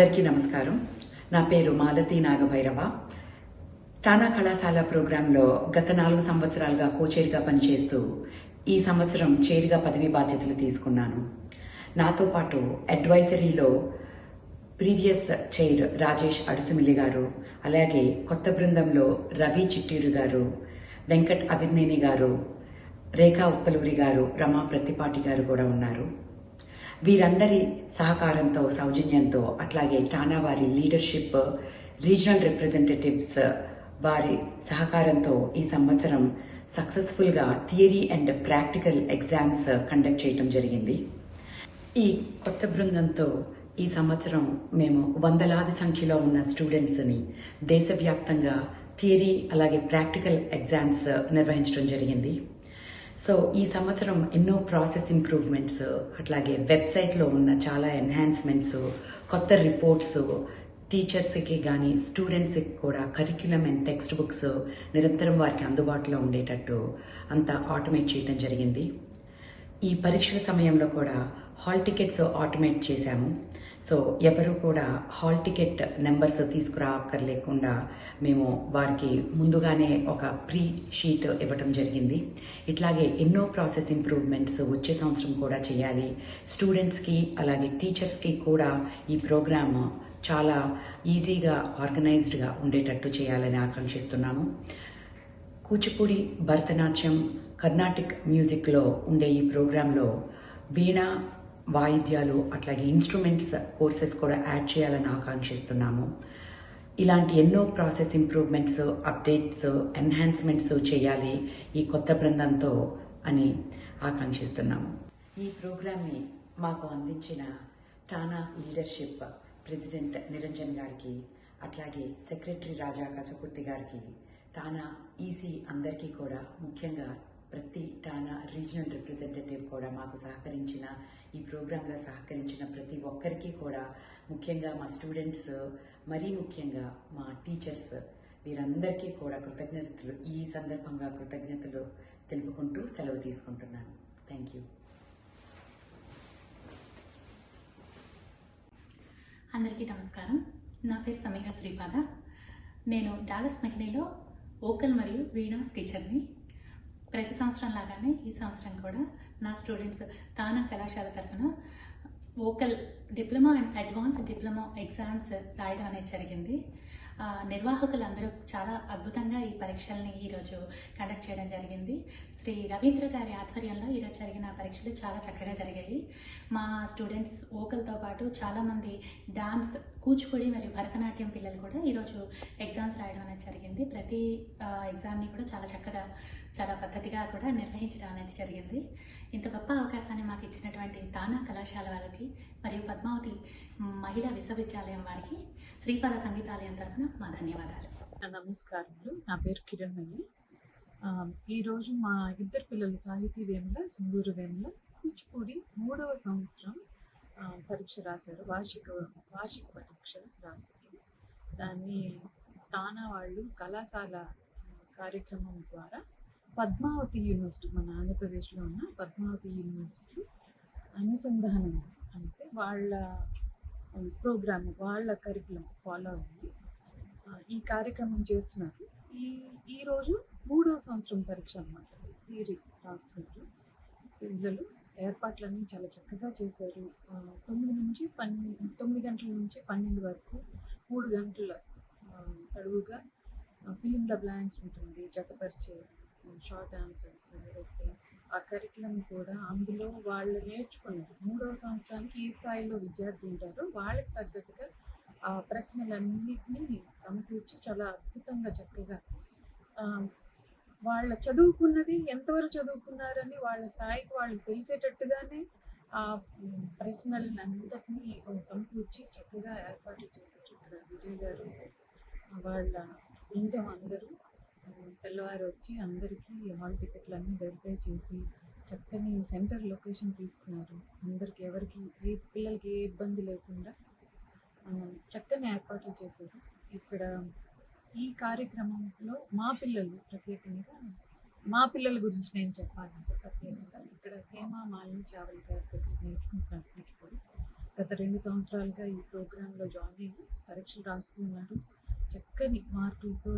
అందరికీ నమస్కారం. నా పేరు మాలతి నాగభైరవ. తానా కళాశాల ప్రోగ్రాంలో గత నాలుగు సంవత్సరాలుగా కోచేరిగా పనిచేస్తూ ఈ సంవత్సరం చేరిగా పదవి బాధ్యతలు తీసుకున్నాను. నాతో పాటు అడ్వైజరీలో ప్రీవియస్ చైర్ రాజేష్ అడుసుమిల్లి గారు అలాగే కొత్త బృందంలో రవి చిట్టూరు గారు వెంకట్ అభినేని గారు రేఖా ఉప్పలూరి గారు రమా ప్రతిపాటి గారు కూడా ఉన్నారు. వీరందరి సహకారంతో సౌజన్యంతో అట్లాగే టానా వారి లీడర్షిప్ రీజనల్ రిప్రజెంటేటివ్స్ వారి సహకారంతో ఈ సంవత్సరం సక్సెస్ఫుల్గా theory and practical exams conduct చేయటం జరిగింది. ఈ కొత్త బృందంతో ఈ సంవత్సరం మేము వందలాది సంఖ్యలో ఉన్న స్టూడెంట్స్ని దేశవ్యాప్తంగా థియరీ అలాగే ప్రాక్టికల్ ఎగ్జామ్స్ నిర్వహించడం జరిగింది. సో ఈ సంవత్సరం ఎన్నో ప్రాసెస్ ఇంప్రూవ్మెంట్స్ అట్లాగే వెబ్సైట్లో ఉన్న చాలా ఎన్హాన్స్మెంట్స్ కొత్త రిపోర్ట్స్ టీచర్స్కి కానీ స్టూడెంట్స్కి కూడా కరిక్యులం అండ్ టెక్స్ట్ బుక్స్ నిరంతరం వారికి అందుబాటులో ఉండేటట్టు అంతా ఆటోమేట్ చేయడం జరిగింది. ఈ పరీక్షల సమయంలో కూడా హాల్ టికెట్స్ ఆటోమేట్ చేశాము. సో ఎవరు కూడా హాల్ టికెట్ నెంబర్స్ తీసుకురాక్కర్లేకుండా మేము వారికి ముందుగానే ఒక ప్రీ షీట్ ఇవ్వటం జరిగింది. ఇట్లాగే ఎన్నో ప్రాసెస్ ఇంప్రూవ్మెంట్స్ వచ్చే సంవత్సరం కూడా చేయాలి. స్టూడెంట్స్కి అలాగే టీచర్స్కి కూడా ఈ ప్రోగ్రామ్ చాలా ఈజీగా ఆర్గనైజ్డ్గా ఉండేటట్టు చేయాలని ఆకాంక్షిస్తున్నాము. కూచిపూడి భరతనాట్యం కర్ణాటిక్ మ్యూజిక్లో ఉండే ఈ ప్రోగ్రాంలో వీణ వాయిద్యాలు అట్లాగే ఇన్స్ట్రుమెంట్స్ కోర్సెస్ కూడా యాడ్ చేయాలని ఆకాంక్షిస్తున్నాము. ఇలాంటి ఎన్నో ప్రాసెస్ ఇంప్రూవ్మెంట్స్ అప్డేట్స్ ఎన్హాన్స్మెంట్స్ చేయాలి ఈ కొత్త బృందంతో అని ఆకాంక్షిస్తున్నాము. ఈ ప్రోగ్రామ్ని మాకు అందించిన టానా లీడర్షిప్ ప్రెసిడెంట్ నిరంజన్ గారికి అట్లాగే సెక్రటరీ రాజా కసకుర్తి గారికి టానా ఈసీ అందరికీ కూడా ముఖ్యంగా ప్రతి టానా రీజనల్ రిప్రజెంటేటివ్ కూడా మాకు సహకరించిన ఈ ప్రోగ్రాంలో సహకరించిన ప్రతి ఒక్కరికి కూడా ముఖ్యంగా మా స్టూడెంట్స్ మరీ ముఖ్యంగా మా టీచర్స్ వీరందరికీ కూడా కృతజ్ఞతలు. ఈ సందర్భంగా కృతజ్ఞతలు తెలుపుకుంటూ సెలవు తీసుకుంటున్నాను. థ్యాంక్ యూ అందరికీ నమస్కారం. నా పేరు సమీర శ్రీపాద. నేను డాలస్ మెకనీలో ఓకల్ మరియు వీణ టీచర్ని. ప్రతి సంవత్సరం లాగానే ఈ సంవత్సరం కూడా నా స్టూడెంట్స్ తానా కళాశాల తరఫున vocal diploma and advance diploma exams రాయడం అనేది జరిగింది. నిర్వాహకులందరూ నిర్వాహకులు అందరూ చాలా అద్భుతంగా ఈ పరీక్షల్ని ఈరోజు కండక్ట్ చేయడం జరిగింది. శ్రీ రవీంద్ర గారి ఆధ్వర్యంలో ఈరోజు జరిగిన పరీక్షలు చాలా చక్కగా జరిగాయి. మా స్టూడెంట్స్ ఓకల్తో పాటు చాలామంది డాన్స్ కూచిపూడి మరియు భరతనాట్యం పిల్లలు కూడా ఈరోజు ఎగ్జామ్స్ రాయడం అనేది జరిగింది. ప్రతి ఎగ్జామ్ని కూడా చాలా చక్కగా చాలా పద్ధతిగా కూడా నిర్వహించడం అనేది జరిగింది. ఇంత గొప్ప అవకాశాన్ని ఇచ్చినటువంటి తానా కళాశాల వారికి మరియు పద్మావతి మహిళా విశ్వవిద్యాలయం వారికి శ్రీపాద సంగీతాలయం తరఫున మా ధన్యవాదాలు. నమస్కారములు. నా పేరు కిరణ్మయ్యి ఈరోజు మా ఇద్దరు పిల్లలు సాహితీ వేముల సింగూరు వేముల కూచిపూడి మూడవ సంవత్సరం పరీక్ష రాశారు. వార్షిక వార్షిక పరీక్ష రాశారు. దాన్ని తానా వాళ్ళు కళాశాల కార్యక్రమం ద్వారా పద్మావతి యూనివర్సిటీ మన ఆంధ్రప్రదేశ్లో ఉన్న పద్మావతి యూనివర్సిటీ అనుసంధానం అంటే వాళ్ళ ప్రోగ్రామ్ వాళ్ళ కరికులం ఫాలో అయ్యి ఈ కార్యక్రమం చేస్తున్నారు. ఈ ఈరోజు మూడో సంవత్సరం పరీక్ష అనమాట థియరీ రాస్తున్నారు. పిల్లలు ఏర్పాట్లన్నీ చాలా చక్కగా చేశారు. తొమ్మిది నుంచి పన్నెండు తొమ్మిది గంటల నుంచి పన్నెండు వరకు మూడు గంటల తడువుగా ఫిలిం ద బ్లాంక్స్ ఉంటుంది. జతపరిచే షార్ట్ ఆన్సర్స్ ఎస్ఏ ఆ కరికులం కూడా అందులో వాళ్ళు నేర్చుకున్నారు. మూడవ సంవత్సరానికి ఈ స్థాయిలో విద్యార్థి ఉంటారు. వాళ్ళకి తగ్గట్టుగా ఆ ప్రశ్నలన్నిటినీ సమకూర్చి చాలా అద్భుతంగా చక్కగా వాళ్ళ చదువుకున్నది ఎంతవరకు చదువుకున్నారని వాళ్ళ స్థాయికి వాళ్ళు తెలిసేటట్టుగానే ఆ ప్రశ్నలను అంతటినీ సమకూర్చి చక్కగా ఏర్పాట్లు చేశారు ఇక్కడ విజయ్ గారు వాళ్ళ బృందం అందరూ. తెల్లవారు వచ్చి అందరికీ హాల్ టికెట్లు అన్నీ వెరిఫై చేసి చక్కని సెంటర్ లొకేషన్ తీసుకున్నారు. అందరికి ఎవరికి ఏ పిల్లలకి ఏ ఇబ్బంది లేకుండా చక్కని ఏర్పాట్లు చేశారు. ఇక్కడ ఈ కార్యక్రమంలో మా పిల్లలు ప్రత్యేకంగా మా పిల్లల గురించి నేను చెప్పాలంటే ప్రత్యేకంగా ఇక్కడ హేమ మాలిని చావల్ గారి దగ్గర నేర్చుకుంటున్నారు నేర్చుకోరు గత రెండు సంవత్సరాలుగా ఈ ప్రోగ్రాంలో జాయిన్ అయ్యి పరీక్షలు రాస్తున్నారు. చక్కని మార్కులతో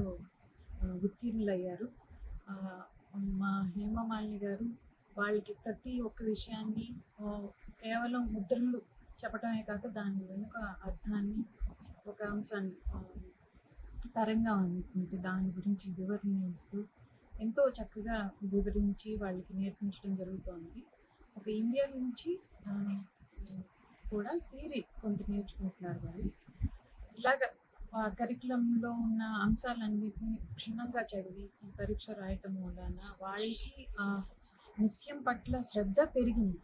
ఉత్తీర్ణులయ్యారు. మా హేమమాలిని గారు వాళ్ళకి ప్రతి ఒక్క విషయాన్ని కేవలం ముద్రలు చెప్పడమే కాక దాని వెనుక అర్థాన్ని ఒక అంశాన్ని తరంగా ఉంటుంది దాని గురించి వివరణ ఇస్తూ ఎంతో చక్కగా వివరించి వాళ్ళకి నేర్పించడం జరుగుతోంది. ఒక ఇండియా నుంచి కూడా తీరి కొంత నేర్చుకుంటున్నారు వాళ్ళు. ఇలాగా కరికులంలో ఉన్న అంశాలన్నిటిని క్షుణ్ణంగా చదివి ఈ పరీక్ష రాయటం వలన వాళ్ళకి ఆ నృత్యం పట్ల శ్రద్ధ పెరిగింది.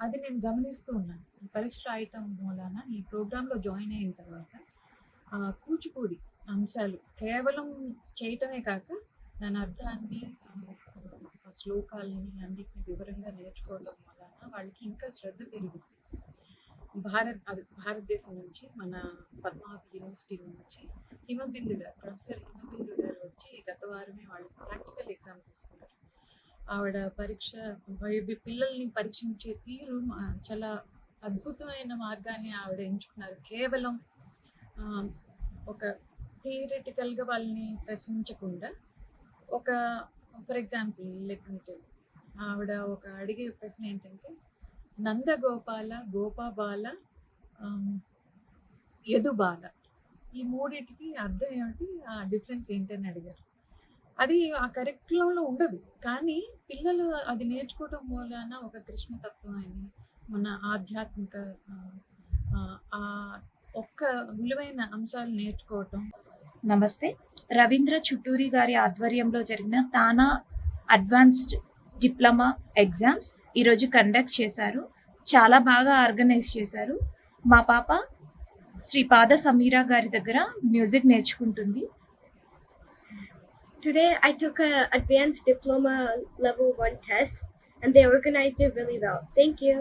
అది నేను గమనిస్తూ ఉన్నాను. ఈ పరీక్ష రాయటం వలన ఈ ప్రోగ్రాంలో జాయిన్ అయిన తర్వాత ఆ, కూచిపూడి అంశాలు కేవలం చేయటమే కాక దాని అర్థాన్ని శ్లోకాలని అన్నిటిని వివరంగా నేర్చుకోవడం వలన వాళ్ళకి ఇంకా శ్రద్ధ పెరిగింది. భారత్ అది భారతదేశం నుంచి మన పద్మావతి యూనివర్సిటీ నుంచి హిమబిందు గారు ప్రొఫెసర్ హిమబిందు గారు వచ్చి గత వారమే వాళ్ళకి ప్రాక్టికల్ ఎగ్జామ్ తీసుకున్నారు. ఆవిడ పరీక్ష పిల్లల్ని పరీక్షించే తీరు చాలా అద్భుతమైన మార్గాన్ని ఆవిడ ఎంచుకున్నారు. కేవలం ఒక థియరిటికల్గా వాళ్ళని ప్రశ్నించకుండా ఒక ఫర్ ఎగ్జాంపుల్ లెట్ మీ ఆవిడ ఒక అడిగే ప్రశ్న ఏంటంటే నందగోపాల గోపాబాల యదుబాల. ఈ మూడింటికి అర్థం ఏమిటి? ఆ డిఫరెన్స్ ఏంటని అడిగారు. అది ఆ కరిక్యులంలో ఉండదు. కానీ పిల్లలు అది నేర్చుకోవడం మూలాన ఒక కృష్ణతత్వం అని మన ఆధ్యాత్మిక ఆ, ఆ ఒక్క విలువైన అంశాలు నేర్చుకోవటం. నమస్తే. రవీంద్ర చుట్టూరి గారి ఆధ్వర్యంలో జరిగిన తానా అడ్వాన్స్డ్ డిప్లొమా ఎగ్జామ్స్ ఈరోజు కండక్ట్ చేశారు. చాలా బాగా ఆర్గనైజ్ చేశారు. మా పాప శ్రీ పాద సమీరా గారి దగ్గర మ్యూజిక్ నేర్చుకుంటుంది. Today I took advance diploma love one test and they organise you well thank you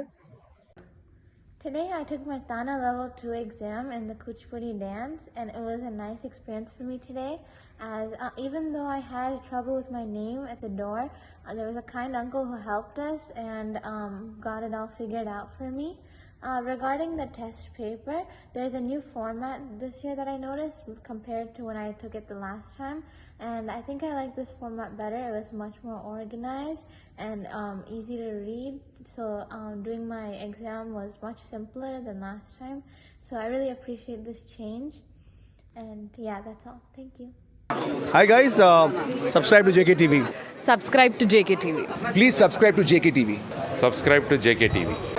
Today I took my Thana level 2 exam in the Kuchipudi dance and it was a nice experience for me today as uh, even though I had trouble with my name at the door uh, there was a kind uncle who helped us and um, got it all figured out for me. Uh, regarding the test paper, there's a new format this year that I noticed compared to when I took it the last time. And I think I like this format better. It was much more organized and um, easy to read. So um, doing my exam was much simpler than last time. So I really appreciate this change. And yeah, that's all. Thank you. Hi guys, uh, subscribe to JKTV. Subscribe to JKTV. Please subscribe to JKTV. Subscribe to JKTV.